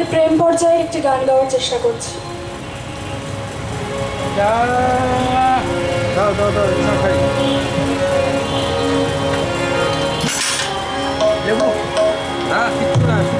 প্রেমের প্রেম পর্যায়ে একটি গান গাওয়ার চেষ্টা করছি। দাও লেবু? না কিচ্ছু না